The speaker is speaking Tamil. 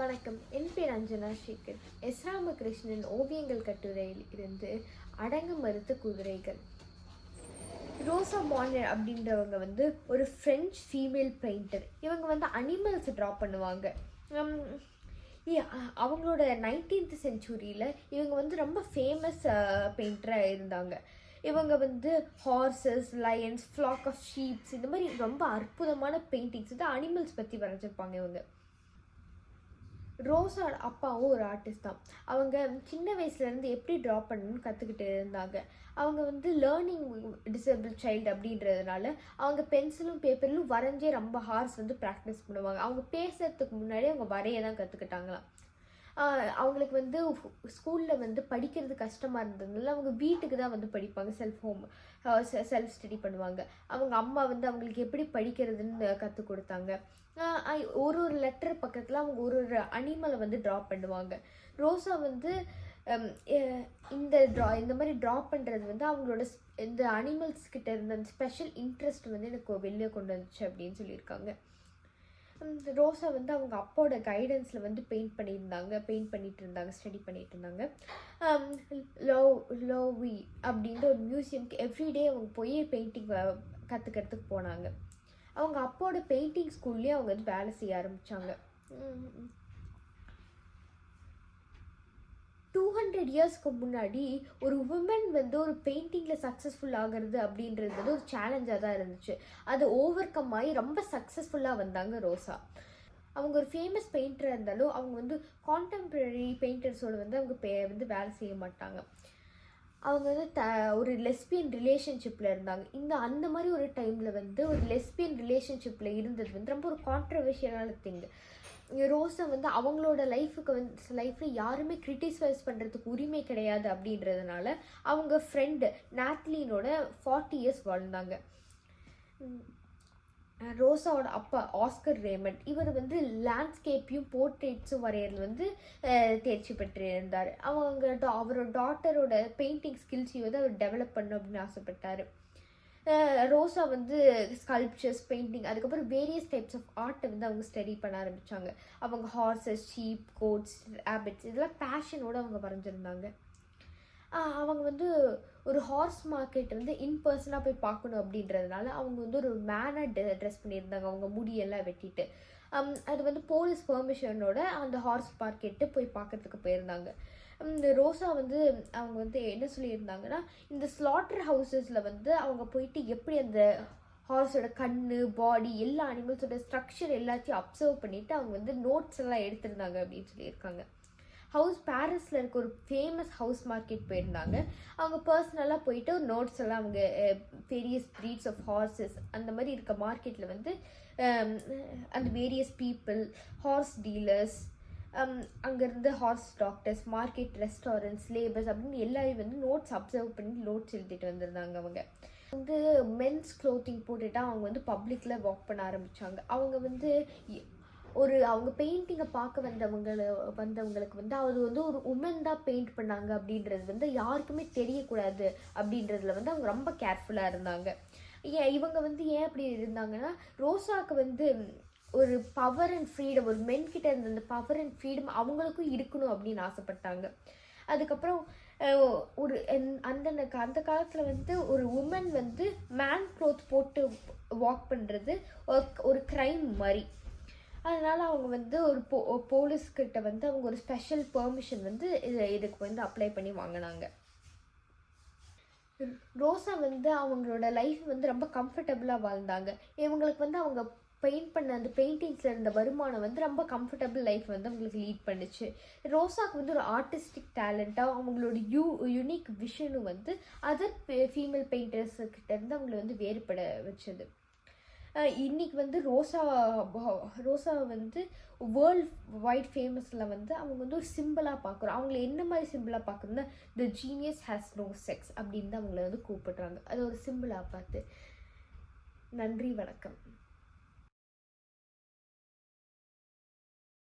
வணக்கம். என் பேர் அஞ்சனா சேகர். எஸ் ராமகிருஷ்ணன் ஓவியங்கள் கட்டுரையில் இருந்து அடங்கு மறுத்த குதிரைகள். ரோசா மார்னர் அப்படின்றவங்க வந்து ஒரு ஃப்ரெஞ்ச் ஃபீமேல் பெயிண்டர் இவங்க வந்து அனிமல்ஸ் ட்ரா பண்ணுவாங்க. அவங்களோட நைன்டீன்த் செஞ்சுரியில் இவங்க வந்து ரொம்ப ஃபேமஸ் பெயிண்டராக இருந்தாங்க. இவங்க வந்து horses lions flock of sheeps இந்த மாதிரி ரொம்ப அற்புதமான பெயிண்டிங்ஸ் வந்து அனிமல்ஸ் பற்றி வரைஞ்சிருப்பாங்க இவங்க. ரோஸோட அப்பாவும் ஒரு ஆர்டிஸ்ட் தான். அவங்க சின்ன வயசுலேருந்து எப்படி ட்ரா பண்ணணும்னு கற்றுக்கிட்டு இருந்தாங்க. அவங்க வந்து லேர்னிங் டிசேபிள் சைல்டு அப்படின்றதுனால அவங்க பென்சிலும் பேப்பர்லும் வரைஞ்சே ரொம்ப ஹார்ஸ் வந்து ப்ராக்டிஸ் பண்ணுவாங்க. அவங்க பேசுறதுக்கு முன்னாடி அவங்க வரைய தான் கற்றுக்கிட்டாங்களாம் அவங்களுக்கு வந்து ஸ்கூலில் வந்து படிக்கிறது கஷ்டமாக இருந்ததுனால அவங்க வீட்டுக்கு தான் வந்து படிப்பாங்க செல்ஃப் ஹோம் செல்ஃப் ஸ்டடி பண்ணுவாங்க. அவங்க அம்மா வந்து அவங்களுக்கு எப்படி படிக்கிறதுன்னு கற்றுக் கொடுத்தாங்க. ஐ- ஒரு ஒரு லெட்டர் பக்கத்தில் அவங்க ஒரு ஒரு அனிமலை வந்து ட்ரா பண்ணுவாங்க. ரோசா வந்து இந்த ட்ரா இந்த மாதிரி ட்ரா பண்ணுறது வந்து அவங்களோட இந்த அனிமல்ஸ் கிட்ட இருந்த அந்த ஸ்பெஷல் இன்ட்ரெஸ்ட் வந்து எனக்கு வெளியே கொண்டு வந்துச்சு அப்படின்னு சொல்லியிருக்காங்க. அந்த ரோஸை வந்து அவங்க அப்போட கைடன்ஸில் வந்து பெயிண்ட் பண்ணியிருந்தாங்க பெயிண்ட் பண்ணிட்டு இருந்தாங்க ஸ்டடி பண்ணிட்டு இருந்தாங்க ஹம், லோ லோவி அப்படின்ற ஒரு மியூசியம்க்கு எவ்ரிடே அவங்க போய் பெயிண்டிங் கற்றுக்கிறதுக்கு போனாங்க. அவங்க அப்போட பெயிண்டிங் ஸ்கூல்லேயே அவங்க வந்து வேலை செய்ய ஆரம்பித்தாங்க டூ ஹண்ட்ரட் இயர்ஸ்க்கு முன்னாடி ஒரு உமன் வந்து ஒரு பெயிண்டிங்கில் சக்ஸஸ்ஃபுல் ஆகிறது அப்படின்றது வந்து ஒரு சேலஞ்சாக தான் இருந்துச்சு. அது ஓவர் கம் ஆகி ரொம்ப சக்ஸஸ்ஃபுல்லாக வந்தாங்க ரோசா. அவங்க ஒரு ஃபேமஸ் பெயிண்டராக இருந்தாலும் அவங்க வந்து கான்டெம்பரரி பெயிண்டர்ஸோட வந்து அவங்க பே வந்து வேலை செய்ய மாட்டாங்க. அவங்க வந்து த ஒரு லெஸ்பியன் ரிலேஷன்ஷிப்பில் இருந்தாங்க. இந்த அந்த மாதிரி ஒரு டைமில் வந்து ஒரு லெஸ்பியன் ரிலேஷன்ஷிப்பில் இருந்தது வந்து ரொம்ப ஒரு கான்ட்ரவர்ஷியலான திங்கு ரோஸை வந்து அவங்களோட லைஃபுக்கு வந்து லைஃப்பில் யாருமே கிரிட்டிசைஸ் பண்ணுறதுக்கு உரிமை கிடையாது அப்படின்றதுனால அவங்க ஃப்ரெண்டு நாத்லீனோட ஃபார்ட்டி இயர்ஸ் வாழ்ந்தாங்க. ரோசாவோட அப்பா ஆஸ்கர் ரேமண்ட் இவர் வந்து லேண்ட்ஸ்கேப்பையும் போர்ட்ரேட்ஸும் வரையறது வந்து தேர்ச்சி பெற்றிருந்தார். அவங்க டா அவரோட டாட்டரோட பெயிண்டிங் ஸ்கில்ஸையும் வந்து அவர் டெவலப் பண்ணணும் அப்படின்னு ஆசைப்பட்டார். ரோஸா வந்து ஸ்கல்ப்சர்ஸ் பெயிண்டிங் அதுக்கப்புறம் வேரியஸ் டைப்ஸ் ஆஃப் ஆர்ட்டை வந்து அவங்க ஸ்டடி பண்ண ஆரம்பித்தாங்க அவங்க ஹார்சஸ் ஷீப் கோட்ஸ் ரேபிட்ஸ் இதெல்லாம் பேஷனோடு அவங்க வரைஞ்சிருந்தாங்க. அவங்க வந்து ஒரு ஹார்ஸ் மார்க்கெட் வந்து இன் பர்சனாக போய் பார்க்கணும் அப்படின்றதுனால அவங்க வந்து ஒரு மேனாக ட்ரெஸ் பண்ணியிருந்தாங்க. அவங்க முடியெல்லாம் வெட்டிட்டு. அது வந்து போலீஸ் பெர்மிஷனோட அந்த ஹார்ஸ் மார்க்கெட்டு போய் பார்க்கறதுக்கு போயிருந்தாங்க. இந்த ரோசா வந்து அவங்க வந்து என்ன சொல்லியிருந்தாங்கன்னா இந்த ஸ்லாட்டர் ஹவுசஸில் வந்து அவங்க போயிட்டு எப்படி அந்த ஹார்ஸோட கண் பாடி எல்லா அனிமல்ஸோட ஸ்ட்ரக்சர் எல்லாத்தையும் அப்சர்வ் பண்ணிவிட்டு அவங்க வந்து நோட்ஸ் எல்லாம் எடுத்திருந்தாங்க அப்படின்னு சொல்லியிருக்காங்க. ஹவுஸ் பாரிஸில் இருக்க ஒரு ஃபேமஸ் ஹவுஸ் மார்க்கெட் போயிருந்தாங்க. அவங்க பர்சனலாக போயிட்டு ஒரு நோட்ஸ் எல்லாம் அவங்க வேரியஸ் ப்ரீட்ஸ் ஆஃப் ஹார்சஸ் அந்த மாதிரி இருக்க மார்க்கெட்டில் வந்து அந்த வேரியஸ் பீப்புள் ஹார்ஸ் டீலர்ஸ் அங்கேருந்து horse doctors market restaurants labours அப்படின்னு எல்லாரையும் வந்து நோட்ஸ் அப்சர்வ் பண்ணி நோட்ஸ் எழுதிட்டு வந்திருந்தாங்க அவங்க. வந்து மென்ஸ் க்ளோத்திங் போட்டுட்டு அவங்க வந்து பப்ளிக்கில் வாக் பண்ண ஆரம்பித்தாங்க அவங்க வந்து ஒரு அவங்க பெயிண்டிங்கை பார்க்க வந்தவங்கள வந்தவங்களுக்கு வந்து அது வந்து ஒரு உமன் தான் பெயிண்ட் பண்ணாங்க அப்படின்றது வந்து யாருக்குமே தெரியக்கூடாது அப்படின்றதுல வந்து அவங்க ரொம்ப கேர்ஃபுல்லாக இருந்தாங்க. ஏன் இவங்க வந்து ஏன் அப்படி இருந்தாங்கன்னா ரோசாக்கு வந்து ஒரு பவர் அண்ட் ஃப்ரீடம் ஒரு மென் கிட்ட இருந்த அந்த பவர் அண்ட் ஃப்ரீடம் அவங்களுக்கும் இருக்கணும் அப்படின்னு ஆசைப்பட்டாங்க. அதுக்கப்புறம் ஒரு என்- அந்த அந்த காலத்தில் வந்து ஒரு உமன் வந்து மேன் க்ளோத் போட்டு வாக் பண்ணுறது ஒரு க்ரைம் மாதிரி. அதனால் அவங்க வந்து ஒரு போ போலீஸ்கிட்ட வந்து அவங்க ஒரு ஸ்பெஷல் பெர்மிஷன் வந்து இது இதுக்கு வந்து அப்ளை பண்ணி வாங்கினாங்க. ரோசா வந்து அவங்களோட லைஃப் வந்து ரொம்ப கம்ஃபர்டபுளாக வாழ்ந்தாங்க. இவங்களுக்கு வந்து அவங்க பெயிண்ட் பண்ண அந்த பெயிண்டிங்ஸில் இருந்த வருமானம் வந்து ரொம்ப கம்ஃபர்டபுள் லைஃப் வந்து அவங்களுக்கு லீட் பண்ணுச்சு. ரோசாக்கு வந்து ஒரு ஆர்டிஸ்டிக் டேலண்ட்டாக அவங்களோட யூ யூனிக் விஷனும் வந்து அதர் ஃபீமேல் பெயிண்டர்ஸ்கிட்டேருந்து இருந்து அவங்கள வந்து வேறுபட வச்சது. இன்றைக்கி இன்னைக்கு வந்து ரோசா ரோசா வந்து வேர்ல்ட் வைட் ஃபேமஸில் வந்து அவங்க வந்து ஒரு சிம்பிளாக பார்க்குறோம் அவங்கள என்ன மாதிரி சிம்பிளாக பார்க்குறோம்னா the genius has no sex அப்படின்னு தான் அவங்கள வந்து கூப்பிடுறாங்க. அது ஒரு சிம்பிளாக பார்த்து. நன்றி வணக்கம்.